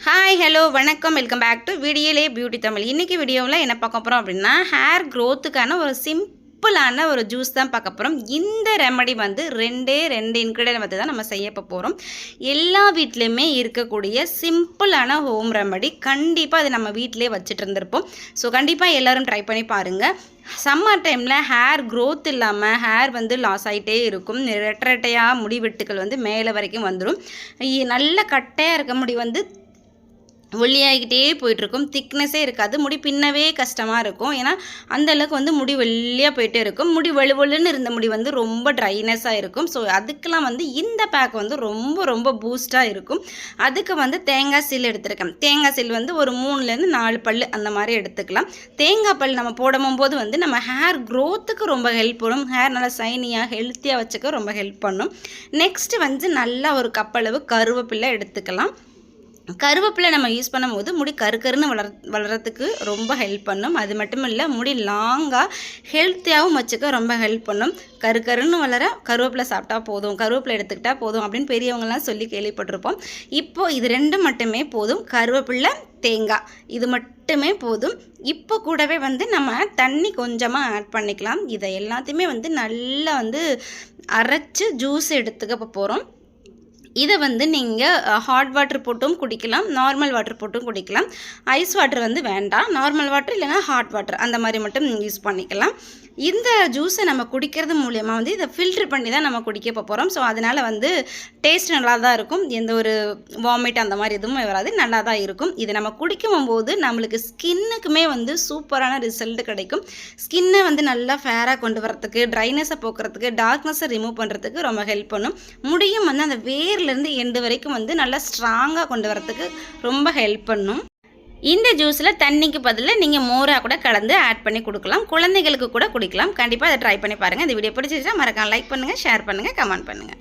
Hi hello வணக்கம். Welcome back to வீடியோலே beauty Tamil. இன்றைக்கி வீடியோவில் என்ன பார்க்க போகிறோம் அப்படின்னா ஹேர் க்ரோத்துக்கான ஒரு சிம்பிளான ஒரு ஜூஸ் தான் பார்க்க போகிறோம் இந்த ரெமடி வந்து ரெண்டே ரெண்டு இன்க்ரீடியன்ட் வந்து தான் நம்ம செய்ய போகிறோம் எல்லா வீட்லேயுமே இருக்கக்கூடிய சிம்பிளான ஹோம் ரெமடி கண்டிப்பாக அது நம்ம வீட்டிலே வச்சுட்டு இருந்திருப்போம். ஸோ கண்டிப்பாக எல்லோரும் ட்ரை பண்ணி பாருங்கள் சம்மர் டைமில் ஹேர் க்ரோத் இல்லாமல் ஹேர் வந்து லாஸ் ஆகிட்டே இருக்கும். ரெட்டரெட்டையாக முடி வெட்டுக்கள் வந்து மேலே வரைக்கும் வந்துடும் இ- நல்ல கட்டையாக இருக்க முடி வந்து ஒல்லியாகிக்கிட்டே போயிட்டுருக்கும். திக்னஸே இருக்காது. முடி பின்னவே கஷ்டமாக இருக்கும். ஏன்னா அந்தளவுக்கு வந்து முடி வெள்ளியாக போயிட்டே இருக்கும். முடி வலுவலுன்னு இருந்த முடி வந்து ரொம்ப ட்ரைனஸாக இருக்கும். ஸோ அதுக்கெலாம் வந்து இந்த பேக் வந்து ரொம்ப ரொம்ப பூஸ்ட்டாக இருக்கும். அதுக்கு வந்து தேங்காய் சீல் எடுத்திருக்கேன். தேங்காய் சீல் வந்து ஒரு மூணுலேருந்து நாலு பல் அந்த மாதிரி எடுத்துக்கலாம். தேங்காய் பல் நம்ம போடும் போது வந்து நம்ம ஹேர் க்ரோத்துக்கு ரொம்ப ஹெல்ப் பண்ணும். ஹேர் நல்லா சைனியாக ஹெல்த்தியாக வச்சுக்க ரொம்ப ஹெல்ப் பண்ணும். நெக்ஸ்ட்டு வந்து நல்லா ஒரு கப்பளவு கருவேப்பிலை எடுத்துக்கலாம். கருவேப்பிலை நம்ம யூஸ் பண்ணும்போது முடி கருக்கருன்னு வளர் வளரத்துக்கு ரொம்ப ஹெல்ப் பண்ணும். அது மட்டும் இல்லை முடி லாங்காக ஹெல்த்தியாகவும் வச்சுக்க ரொம்ப ஹெல்ப் பண்ணும். கருக்கருன்னு வளர கருவேப்பிலை சாப்பிட்டா போதும் கருவேப்பிலை எடுத்துக்கிட்டால் போதும் அப்படின்னு பெரியவங்கலாம் சொல்லி கேள்விப்பட்டிருப்போம். இப்போது இது ரெண்டும் மட்டுமே போதும். கருவேப்பிலை தேங்காய் இது மட்டுமே போதும். இப்போ கூடவே வந்து நம்ம தண்ணி கொஞ்சமாக ஆட் பண்ணிக்கலாம். இதை எல்லாத்தையுமே வந்து நல்லா வந்து அரைச்சி ஜூஸ் எடுத்துக்க போகிறோம் இதை வந்து நீங்கள் ஹாட் வாட்டர் போட்டும் குடிக்கலாம் நார்மல் வாட்டர் போட்டும் குடிக்கலாம். ஐஸ் வாட்டர் வந்து வேண்டாம். நார்மல் வாட்டர் இல்லைனா ஹாட் வாட்டர் அந்த மாதிரி மட்டும் யூஸ் பண்ணிக்கலாம். இந்த ஜூஸை நம்ம குடிக்கிறது மூலயமா வந்து இதை ஃபில்ட்ரு பண்ணி தான் நம்ம குடிக்க போகிறோம் ஸோ அதனால் வந்து டேஸ்ட் நல்லா தான் இருக்கும். எந்த ஒரு வாமிட் அந்த மாதிரி எதுவும் வராது. நல்லா தான் இருக்கும். இதை நம்ம குடிக்கும் போது நம்மளுக்கு ஸ்கின்னுக்குமே வந்து சூப்பரான ரிசல்ட் கிடைக்கும். ஸ்கின்னை வந்து நல்லா ஃபேராக கொண்டு வரத்துக்கு ட்ரைனஸை போக்குறதுக்கு டார்க்னஸை ரிமூவ் பண்ணுறதுக்கு ரொம்ப ஹெல்ப் பண்ணும். முடியும் வந்து அந்த ஸ்டார்டிங்லேருந்து எண்டு வரைக்கும் வந்து நல்லா ஸ்ட்ராங்காக கொண்டு வரத்துக்கு ரொம்ப ஹெல்ப் பண்ணும். இந்த ஜூஸில் தண்ணிக்கு பதிலாக நீங்கள் மோராக கூட கலந்து ஆட் பண்ணி கொடுக்கலாம். குழந்தைகளுக்கு கூட குடிக்கலாம். கண்டிப்பாக அதை ட்ரை பண்ணி பாருங்கள் இந்த வீடியோ பிடிச்சிருச்சா மறக்காம லைக் பண்ணுங்கள் ஷேர் பண்ணுங்கள் கமெண்ட் பண்ணுங்கள்